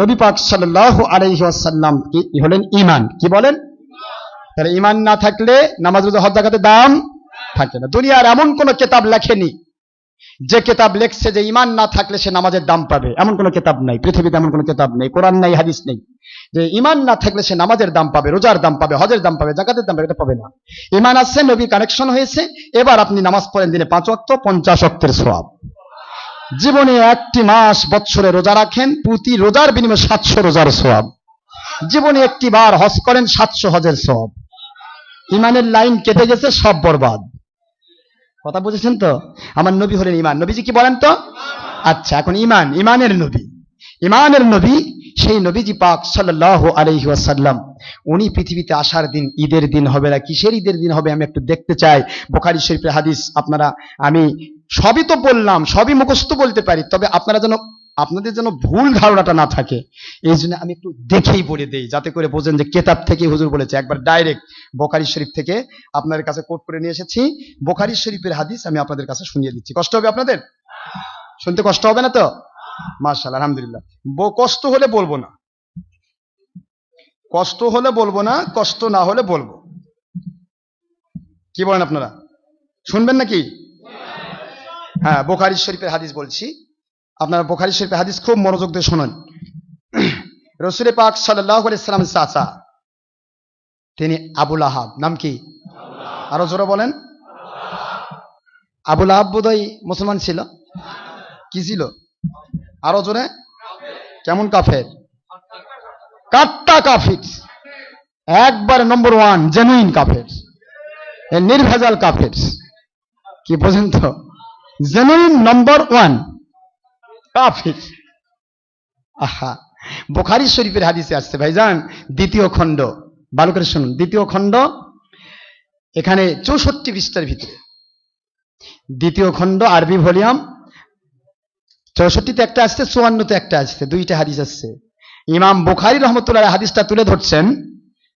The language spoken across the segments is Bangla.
নবী পাক সাল্লাহ আলাইসাল্লাম কি হলেন? ইমান কি বলেন? তাহলে ইমান না থাকলে নামাজ রোজা, হজ দাম থাকে না। দুনিয়ার এমন কোন কেতাব লেখেনি, যে কেতাব লেখছে যে ইমান না থাকলে সে নামাজের দাম পাবে। এমন কোন কেতাব নাই। পৃথিবীতে এমন কোন কেতাব নেই। কোরআন নাই, হাদিস নেই। যে ইমান না থাকলে সে নামাজের দাম পাবে, রোজার দাম পাবে, হজের দাম পাবে জাকাতের দাম পাবে, এটা পাবে না। ইমান আসছে নবী কানেকশন হয়েছে। এবার আপনি নামাজ পড়েন দিনে পাঁচ অক্ত পঞ্চাশ অক্তের সোয়াব জীবনে একটি মাস বৎসরে রোজা রাখেন, প্রতি রোজার বিনিময়ে সাতশো রোজার সোয়াব জীবনে একটি বার হজ করেন, সাতশো হজের সোয়াব ইমানের লাইন কেটে গেছে, সব বরবাদ। কথা বুঝেছেন তো? আমার নবী হলেন ইমান। নবীজি কি বলেন তো? আচ্ছা এখন ইমান, ইমানের নবী। ইমানের নবী, সেই নবীজি পাক সাল্লাহ আলহি ওয়াসাল্লাম। উনি পৃথিবীতে আসার দিন, ঈদের দিন হবে না, কিসের ঈদের দিন হবে আমি একটু দেখতে চাই। বোখারি শরীফের হাদিস, আপনারা, আমি সবই তো বললাম, সবই মুখস্থ বলতে পারি, তবে আপনারা যেন, আপনাদের যেন ভুল ধারণাটা না থাকে, এই জন্য আমি একটু দেখেই বলে দেই, যাতে করে বোঝেন যে কেতাব থেকে হুজুর বলেছে। একবার ডাইরেক্ট বোখারি শরীফ থেকে আপনাদের কাছে কোট করে নিয়ে এসেছি। বোখারি শরীফের হাদিস আমি আপনাদের কাছে শুনিয়ে দিচ্ছি। কষ্ট হবে আপনাদের? শুনতে কষ্ট হবে না তো? মার্শাল আলহামদুলিল্লাহ। কষ্ট হলে বলব না। কষ্ট হলে বলব না, কষ্ট না হলে বলব। কি বলেন আপনারা? শুনবেন নাকি? হ্যাঁ বোখারি শরীফের হাদিস বলছি। আপনারা বোখারি শরীফের হাদিস খুব মনোযোগ দিয়ে শোনেন। রসুলে পাক সাল্লাহ ইসলামের চাচা, তিনি আবুল আহাব নাম কি? আরও জোরে বলেন। আবুল আহাব বোধহয় মুসলমান ছিল? কি ছিল? আরও জোরে। কেমন কাফের? কাট্টা কাফির। একবার নম্বর ওয়ান জেনুইন কাফের। নির্ভেজাল কাফের। কি বোঝেন জেনুইন নম্বর ওয়ান কাফির আহা। বোখারি শরীফের হাদিসে আসছে ভাইজান, দ্বিতীয় খণ্ড। ভালো করে শুনুন, দ্বিতীয় খণ্ড। এখানে চৌষট্টি পৃষ্ঠার ভিতরে দ্বিতীয় খণ্ড আরবি ভলিউম। চৌষট্টিতে একটা আসছে, চুয়ান্নতে একটা আসছে, দুইটা হাদিস আসছে। ইমাম বুখারি রহমতুল্লাহ হাদিসটা তুলে ধরছেন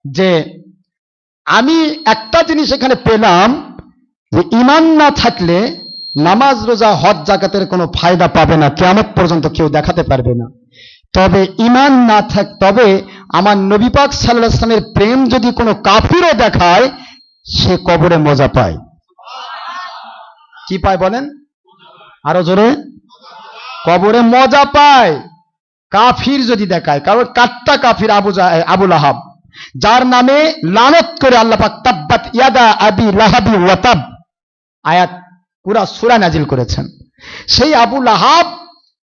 যে, আমি একটা জিনিস এখানে পেলাম যে, ইমান না থাকলে নামাজ, রোজা, হজ জাকাতের কোনো ফায়দা পাবে না কেমন পর্যন্ত কেউ দেখাতে পারবে না। তবে ইমান না থাক, তবে আমার নবী পাক সাল্লাহ আসলামের প্রেম যদি কোনো কাফিরও দেখায়, সে কবরে মজা পায়। কি পায় বলেন? আরও জোরে। কবরে মজা পায়, কাফির যদি দেখায়। কারণ কাট্টা কাফির আবু আবুল আহাব যার নামে লানত করে আল্লাহ তাব্বাত ইয়াদা আবি লাহাবি ওয়াতাব, আয়াত পুরা সূরা নাজিল করেছেন। সেই আবু লাহাব,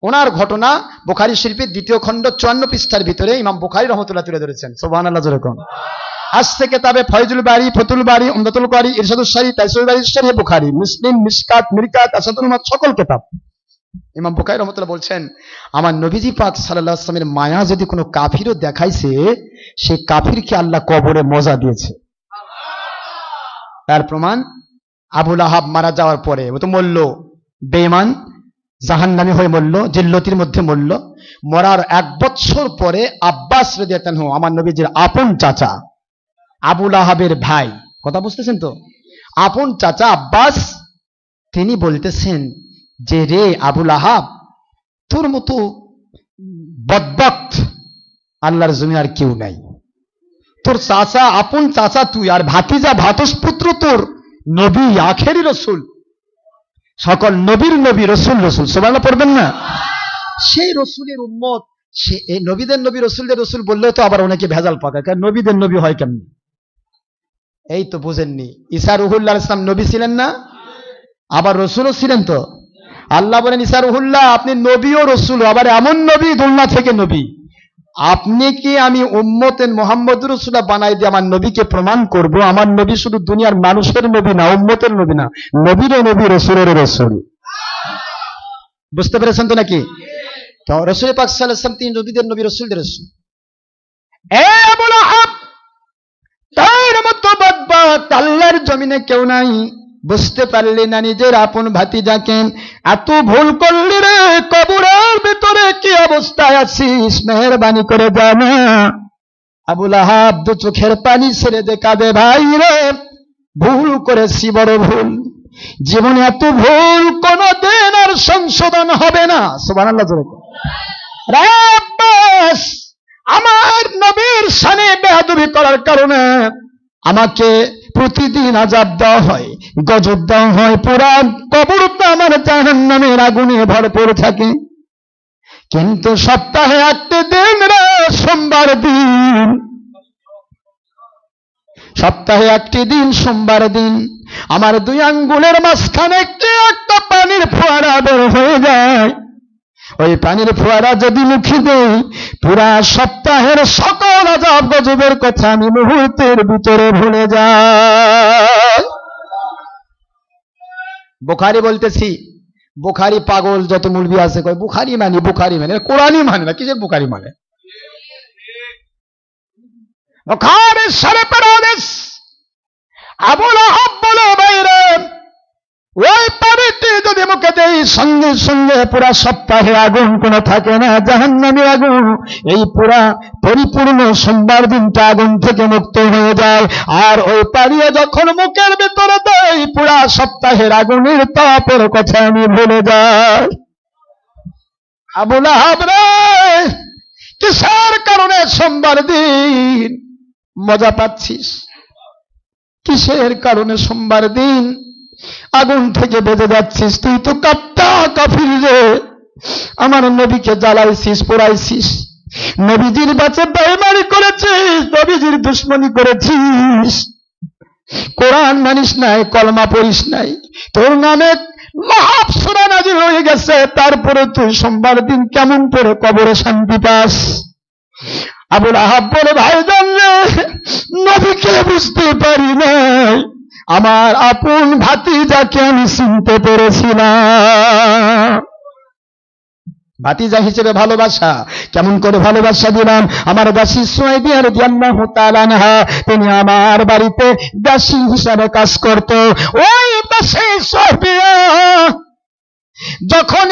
ওনার ঘটনা বুখারী শরীফের দ্বিতীয় খণ্ড চুয়ান্ন পৃষ্ঠার ভিতরে ইমাম বুখারী রহমতুল্লাহ তুলে ধরেছেন। সোবান আল্লাহ যেরকম আজ থেকে তবে ফয়জুল বাড়ি ফতুল বাড়ি উমদাতুল বাড়ি ইরশাদুল সারি তাইসুল বাড়ি শরীহ বুখারী, মুসলিম মিসকাত মিরকাত, আসাদুল মাত সকল কিতাব। ইমাম বুখারী রহমতুল্লাহ বলছেন, আমার নবীজি পাক সাল্লাল্লাহু আলাইহি ওয়াসাল্লামের মায়া যদি কোনো কাফিরও দেখাইছে সে কাফিরকে আল্লাহ কবরে মজা দিয়েছে। তার প্রমাণ আবুল আহাব মারা যাওয়ার পরে ও তো মরল বেমান জাহান্নামী হয়ে মরল, জিল্লতির মধ্যে মরল। মরার এক বছর পরে আব্বাস রেদিয়াতানহু আমার নবীজির আপন চাচা, আবুল আহাবের ভাই, কথা বুঝতেছেন তো? আপন চাচা আব্বাস, তিনি বলতেছেন যে, রে আবুল আহাব, তোর মতো বদবক্ত আল্লাহর জমি আর কেউ নাই। তোর চাচা, আপন চাচা তুই আর ভাতিজা ভাতসপুত্র তোর নবী আখেরি রসুল। সকল নবীর নবী রসুল রসুল। সোমালা পড়বেন না? সেই রসুলের উম্মত, সে এই নবীদের নবী, রসুলদের রসুল বললেও তো আবার অনেকে ভেজাল পাকায়। কারণ নবীদের নবী হয় কেমনি? এই তো বুঝেননি। ঈসা রুহুল্লাহ ইসলাম নবী ছিলেন না? আবার রসুলও ছিলেন তো? আল্লাহ বলেন, ঈসা রুহুল্লাহ, আপনি নবী ও রসুল, আবার এমন নবী, দুলনা থেকে নবী। আপনি কি আমি উম্মতেন মোহাম্মদ রসুল্লাহ বানাই দিয়ে আমার নবীকে প্রমাণ করব। আমার নবী শুধু দুনিয়ার মানুষের নবী না, উম্মতের নবী না, নবীরও নবী রসুলের রসুল। বুঝতে পেরেছেন তো নাকি? তো রসুল পাক সাল্লাম তিনি নবীদের নবী রসুল। আহাব, তার মতো আল্লাহর জমিনে কেউ নাই। বুঝতে পারলি না নিজের আপন ভাতি যাকেন এত ভুল করলি রে কবরের ভেতরে কি অবস্থায় আছিস? মেহরবানি করে জানা আবুল আহাব দু চোখের পানি ছেড়ে দে ভাই রে, ভুল করেছি, বড় ভুল। জীবনে এত ভুল কোন দিন আর সংশোধন হবে না। সোবান আল্লাহ আমার নবীর সানে বেহাদুবি করার কারণে আমাকে প্রতিদিন আজাব দেওয়া হয়, গজব দেওয়া হয় পুরা কবরটা আমার জাহান নামের আগুনে ভরপুর থাকে। কিন্তু সপ্তাহে একটি দিন রে সোমবার দিন। সপ্তাহে একটি দিন সোমবার দিন। আমার দুই আঙ্গুলের মাঝখানে একটি একটা পানির ফোয়ারা বের হয়ে যায়। ওই পানির ফোয়ারা যদি মুখে দেই, পুরা সপ্তাহের সকল আজাব গজবের কথা আমি মুহূর্তের ভিতরে ভুলে যাই। বোখারি বলতেছি বুখারি পাগল যত মুলবি আছে কয়, বুখারি মানে বুখারি মানে। কোরআনই মানে না, কিসের বুখারি মানে? বুখারি শরীফের হাদিস আবুল আহাব বলে বাইরে ওই পানিতে যদি মুখে দেই, সঙ্গে সঙ্গে পুরা সপ্তাহে আগুন কোনো থাকে না জাহান্নামের আগুন। এই পুরা পরিপূর্ণ সোমবার দিনটা আগুন থেকে মুক্ত হয়ে যায়। আর ওই পানিয়ে যখন মুখের ভিতরে দেয় পুরা সপ্তাহের আগুনের তাপের কথা আমি ভুলে যাই। আবুল আহাব রে, কিসের কারণে সোমবার দিন? মজা পাচ্ছিস? কিসের কারণে সোমবার দিন? আগুন থেকে বেঁচে যাচ্ছিস, তুই তো কাপ্তা কাফির রে। আমার নবীকে জ্বালাইছিস, পোড়াইছিস। নবীজির বাচ্চা বেমারি করেছিস, নবীজির দুশ্মনী করেছিস। কোরআন মানিস নাই, কলমা পড়িস নাই। তোর নামে মহাব সুরা নাজির হয়ে গেছে, তারপরে তুই সোমবার দিন কেমন করে কবরে শান্তি পাস? আবুল আহাব বলে ভাই জানলে নবীকে বুঝতে পারি নাই। আমার আপন ভাতিজাকে আমি চিনতে পেরেছিলাম। ভাতিজা হিসেবে ভালোবাসা, কেমন করে ভালোবাসা দিলাম? আমার দাসী সোয়াইবিয়ার জান্নাহ তালানহা তিনি আমার বাড়িতে দাসী হিসাবে কাজ করত। ওই দাসী সোয়াইবিয়া যখন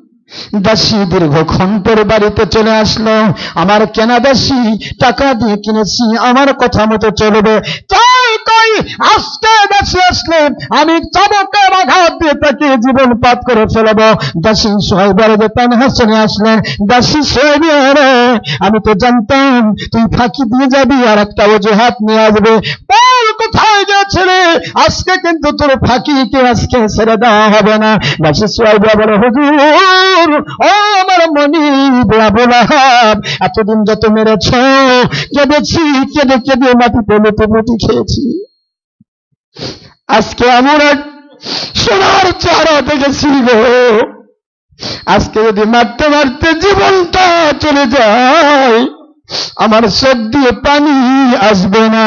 দাসী দীর্ঘক্ষণ পর বাড়িতে চলে আসলো। আমার কেনা দাসী, টাকা দিয়ে কিনেছি, আমার কথা মতো চলবে। তাই কই আজকে দাসী আসলে আমি চমকে আঘাত দিয়ে তাকে জীবন পাত করে ফেলব। দাসী সোহেবার যে তানহা চলে আসলেন। দাসী সোহেব আমি তো জানতাম তুই ফাঁকি দিয়ে যাবি আর একটা অজুহাত নিয়ে আসবে। কোথায় আজকে কিন্তু তোর ফাঁকিকে আজকে ছেড়ে দেওয়া হবে না। বলে, হুজুর, ও আমার মনি এতদিন যত মেরেছ, কেঁদেছি, কেঁদে কেঁদে মাটিতে মেটে মুটি খেয়েছি। আজকে এমন এক সোনার চেহারা গো। আজকে যদি মারতে মারতে জীবনটা চলে যায় আমার চোখ দিয়ে পানি আসবে না।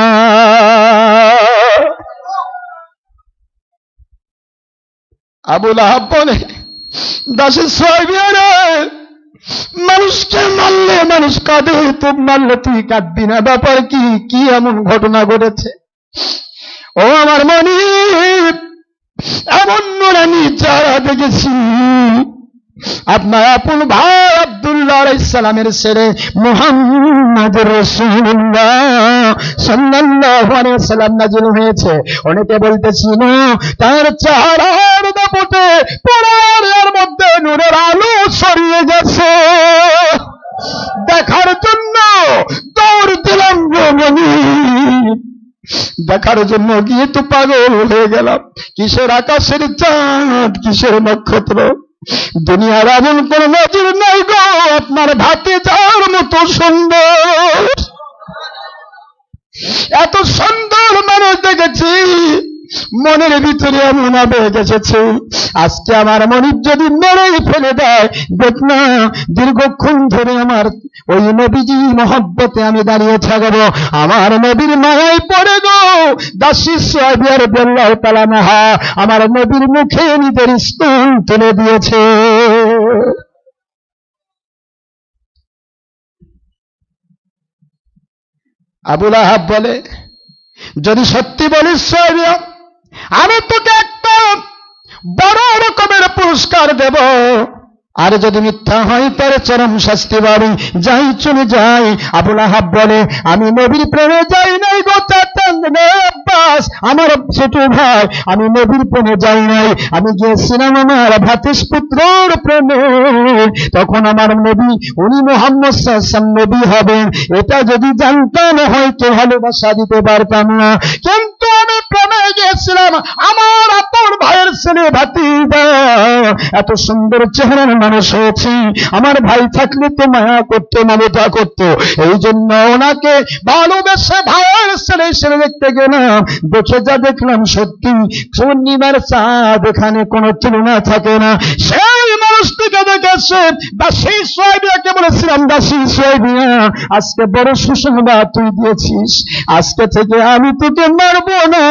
আবুল আহাব বলে দাসের সোয়াইবিয়ারে মানুষকে মারলে মানুষ কাঁদে, তো মারলে তুই কাঁদবি না। ব্যাপার কি? কি এমন ঘটনা ঘটেছে? ও আমার মনি এমন নুরানি চারা দেখেছি। আপনার আপন ভাই ইসলামের ছেলে মোহাম্মদ রসুল্লাহ সাল্লাম হয়েছে। অনেকে তার চেহারার পরার মধ্যে নূরের আলো গেছে। দেখার জন্য দৌড় দিলাম দেখার জন্য গিয়ে তো পাগল হয়ে গেলাম। কিসের আকাশের চাঁদ, কিসের নক্ষত্র? দুনিয়ার এমন কোন নজর নাই গো, আপনার ভাতে যাওয়ার মতো সুন্দর। এত সুন্দর মানুষ দেখেছি। মনের ভিতরে এমন আবেগ এসেছে। আজকে আমার মনির যদি মেরেই ফেলে দেয়, দেখ না, দীর্ঘক্ষণ ধরে আমার ওই নবীজি মহব্বতে আমি দাঁড়িয়ে থাকব। আমার নবীর মায়ায় পড়ে গো। দাসী সাহেবের বেল্লাহ তালানাহা আমার নবীর মুখে নিজের স্তন তুলে দিয়েছে। আবুল আহাব বলে, যদি সত্যি বলিস সাহেবিয়া আমি তোকে একটা বড় রকমের পুরস্কার দেব। আর যদি মিথ্যা হয়, তার চরম শাস্তি বাড়ি। যাই চলে যাই, আবুল আহাব বলে, আমি নবীর প্রেমে যাই নাই গো আব্বাস। আমার ছোট ভাই, আমি নবীর প্রেমে যাই নাই। আমি গিয়েছিলাম আমার ভাতিস পুত্রর প্রেমে। তখন আমার নবী, উনি মোহাম্মদ সাল্লাম নবী হবেন। এটা যদি জানতাম, হয়তো ভালোবাসা দিতে পারতাম না। কিন্তু আমি প্রেমে গিয়েছিলাম আমার আপন ভাইয়ের ছেলে ভাতিজা। এত সুন্দর চেহারার মানুষ হয়েছি আমার ভাই থাকলে তো মায়া করতো, মমতা করতো। এই জন্য ওনাকে ভালোবেসে ভাইয়ের ছেলে ছেলে দেখতে গেলাম। দেখে যা দেখলাম সত্যি, পূর্ণিমার চাঁদ, এখানে কোনো তুলনা থাকে না। সেই মানুষটিকে দেখেছে, দাসী সোয়াইবিয়াকে বলেছিলাম, দাসী সোয়াইবিয়া আজকে বড় সুসংবাদ তুই দিয়েছিস। আজকে থেকে আমি তোকে মারবো না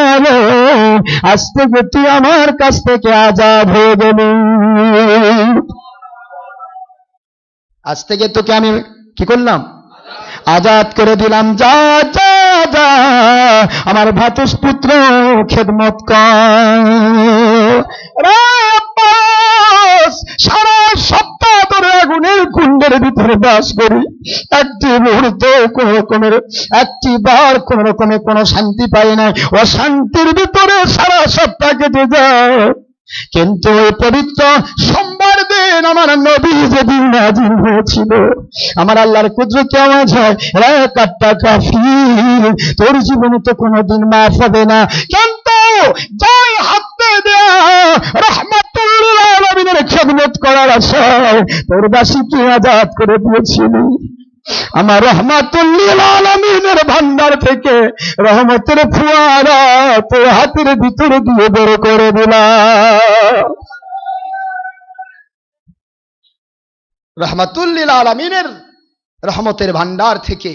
আজ থেকে তুই আমার কাছ থেকে আজাদ হয়ে গেলি। আজ থেকে তোকে আমি কি করলাম? আজাদ করে দিলাম। যা যা যা, আমার ভাতুষ পুত্র খেদমত সারা সপ্তাহ ধরে আগুনের কুণ্ডের ভিতরে বাস করি। একটি মুহূর্ত কোন রকমের, একটি বার কোন রকমের কোন শান্তি পাই নাই। অশান্তির ভিতরে সারা সপ্তাহ কেটে যায়। কিন্তু ওই পবিত্র সোমবার দিন আমার নবী যেদিন নাজিল হয়েছিল, আমার আল্লাহর কুদরতে আওয়াজ হয়? রে কাট্টা কাফি তোর জীবনে তো কোনোদিন মাফ হবে না। কিন্তু যাই হাতে দেয়া রহমাতুল্লাহ আলমিনের খেদমত করার আশায় তোর দাসীকে আজাদ করে দিয়েছিলি। আমার রহমাতুল্লিল আলমিনের ভান্ডার থেকে রহমতের ফুয়ারা তোর হাতের ভিতরে দিয়ে বের করে দিলাম। রহমাতুল্লিল আলমিনের রহমতের ভান্ডার থেকে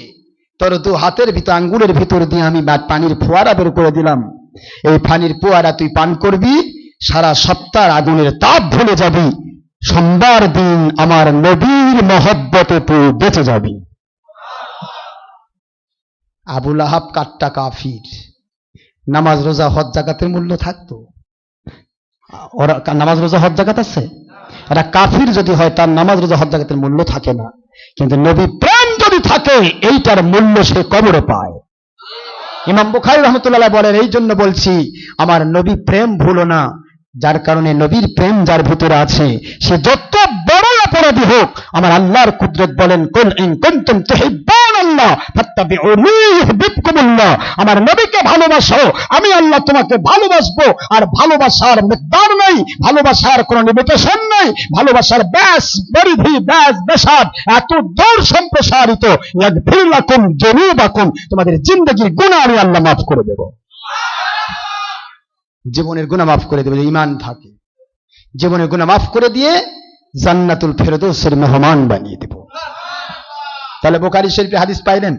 তোর দু হাতের ভিতর, আঙ্গুলের ভিতর দিয়ে আমি পানির ফোয়ারা বের করে দিলাম। এই পানির ফোয়ারা তুই পান করবি, সারা সপ্তাহ আগুনের তাপ ভুলে যাবি। সোমবার দিন আমার নবীর মহব্বতে বেঁচে যাবি। আবুল আহাব কাট্টা কাফির। নামাজ, রোজা, হজ জাকাতের মূল্য থাকতো। নামাজ, রোজা, হজ জাকাত আছে? এটা কাফির যদি হয়, তার নামাজ, রোজা, হজ জাকাতের মূল্য থাকে না। কিন্তু নবী প্রেম যদি থাকে, এইটার মূল্য সে কবরে পায়। ইমাম বুখারি রহমতুল্লাহ বলেন এই জন্য বলছি, আমার নবী প্রেম ভুলো না। যার কারণে নবীর প্রেম যার ভিতরে আছে, সে যত বড় অপরাধী হোক, আমার আল্লাহর কুদরত বলেন আমার নবীকে ভালোবাসো, আমি আল্লাহ তোমাকে ভালোবাসবো, আর ভালোবাসার মিকদার নেই, ভালোবাসার কোনো লিমিটেশন নেই, ভালোবাসার ব্যাস পরিধি, ব্যাস বেসাদ এত দূর সম্প্রসারিত, ইয়াগফির লাকুম জুনুবাকুম তোমাদের জিন্দগির গুনাহ আমি আল্লাহ মাফ করে দেব। জীবনের গুনাহ মাফ করে দেবে ইমান থাকে। জীবনের গুনাহ মাফ করে দিয়ে জান্নাতুল ফেরদৌসের মেহমান বানিয়ে দেব। তাহলে বোকারি শরীফে হাদিস পাইলেন?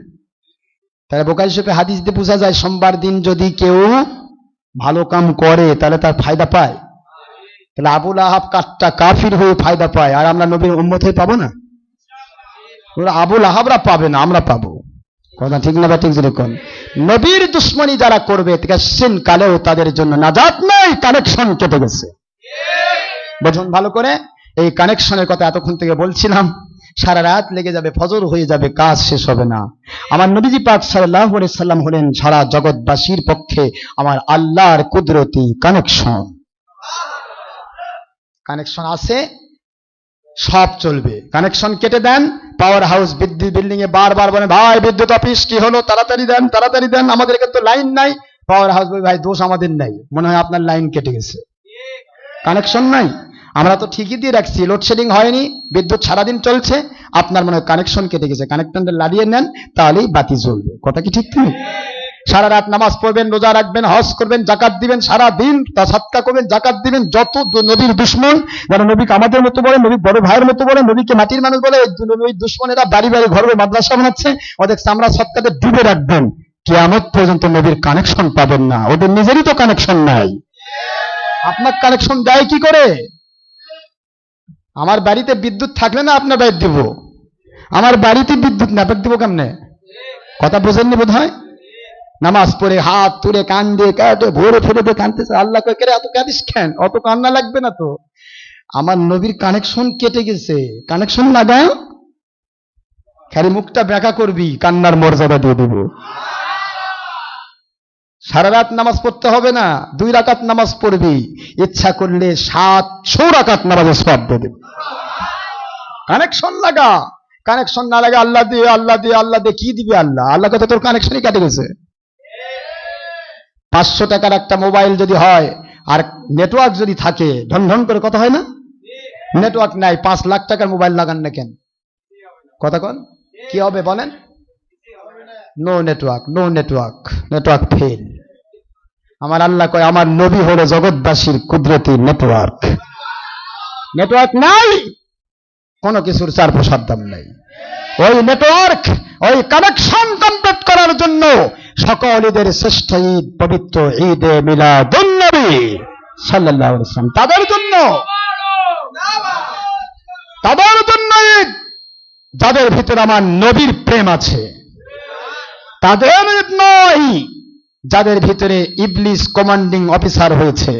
তাহলে বোকারি শরীফে হাদিস দিয়ে বোঝা যায়, সোমবার দিন যদি কেউ ভালো কাম করে, তাহলে তার ফায়দা পায়। তাহলে আবুল আহাব কাঠটা কাফির হয়ে ফায়দা পায়। আর আমরা নবীর উম্মত হয়ে পাবো না? আবুল আহাবরা পাবে না, আমরা পাবো। কথা ঠিক না বা ঠিক যেরকম? নবীর দুশ্মনী যারা করবে সিন কালেও তাদের জন্য নাজাত নাই কানেকশন কেটে গেছে। বুঝুন ভালো করে? এই কানেকশনের কথা এতক্ষণ থেকে বলছিলাম, সারা রাত লেগে যাবে, ফজর হয়ে যাবে, কাজ শেষ হবে না। আমার নবীজি পাক সাল্লাহ সাল্লাম হলেন সারা জগৎবাসীর পক্ষে আমার আল্লাহর কুদরতি কানেকশন কানেকশন আছে সব চলবে। কানেকশন কেটে দেন পাওয়ার হাউস বিদ্যুৎ বিল্ডিং এ বারবার বলে ভাই, বিদ্যুৎ অফিস কি হলো? তাড়াতাড়ি দেন তাড়াতাড়ি দেন, আমাদের তো লাইন নাই। পাওয়ার হাউস ভাই, দোষ আমাদের নাই। মনে হয় আপনার লাইন কেটে গেছে। কানেকশন নাই? আমরা তো ঠিকই দিয়ে রাখছি লোডশেডিং হয়নি, বিদ্যুৎ সারাদিন চলছে, আপনার মনে হয় কানেকশন কেটে গেছে। কানেকশনটা লাগিয়ে নেন, তাহলেই বাতি জ্বলবে। কথা কি ঠিক তুমি সারা রাত নামাজ পড়বেন, রোজা রাখবেন, হজ করবেন, জাকাত দিবেন, সারা দিন তা সাতকা করবেন, জাকাত দিবেন, যত নবীর দুশ্মন যারা নবীকে আমাদের মতো বলে নবী বড় ভাইয়ের মতো বলে নবীকে মাটির মানুষ বলে নবীর দুশ্মনেরা বাড়ি বাড়ি, ঘর ঘর মাদ্রাসা বানাচ্ছে, ওদের চামড়া সৎকাতে ডুবে রাখবেন। কিয়ামত পর্যন্ত নবীর কানেকশন পাবেন না, ওদের নিজেরই তো কানেকশন নাই। আপনার কানেকশন দেয় কি করে? আমার বাড়িতে বিদ্যুৎ থাকলে না আপনার বাইর দিব? আমার বাড়িতে বিদ্যুৎ না দিব কেমনে? কথা বোঝেননি বোধ হয় নামাজ পড়ে, হাত তুলে কান দিয়ে কাটে ভোরে ফেলে দিয়ে কানতেছে আল্লাহ কেরে এত কাঁদিস কেন? অত কান্না লাগবে না তো? আমার নবীর কানেকশন কেটে গেছে। কানেকশন লাগা খালি মুখটা ব্যাকা করবি, কান্নার মর্যাদা দিয়ে দেব। সারা রাত নামাজ পড়তে হবে না, দুই রাকাত নামাজ পড়বি। ইচ্ছা করলে সাতশো রাকাত নামাজের সব দেবে। কানেকশন লাগা। কানেকশন না লাগে আল্লাহ দিয়ে আল্লাহ দিয়ে আল্লাহ দিয়ে কি দিবি আল্লাহ? আল্লাহ কথা তোর কানেকশনই কেটে গেছে। পাঁচশো টাকার একটা মোবাইল যদি হয়, আর নেটওয়ার্ক যদি থাকে ঢন ঢন করে কথা হয় না? নেটওয়ার্ক নাই, পাঁচ লাখ টাকার মোবাইল লাগান না কেন? কথা কন, কি হবে বলেন? No network no network network fail আমার আল্লাহ কয়, আমার নবী হলো জগৎবাসীর কুদরতি নেটওয়ার্ক নেটওয়ার্ক নাই, কোনো কিছুর চার প্রসাদ দাম নাই। ওই নেটওয়ার্ক ওই কানেকশন কমপ্লিট করার জন্য সকল ঈদের শ্রেষ্ঠ ঈদ, পবিত্র ঈদে মিলাদুন্নবী আলাইহি ওয়াসাল্লাম তাদের জন্য তাদের জন্য ঈদ। যাদের ভিতরে আমার নবীর প্রেম আছে, তাদের নয়। যাদের ভিতরে ইবলিস কমান্ডিং অফিসার হয়েছে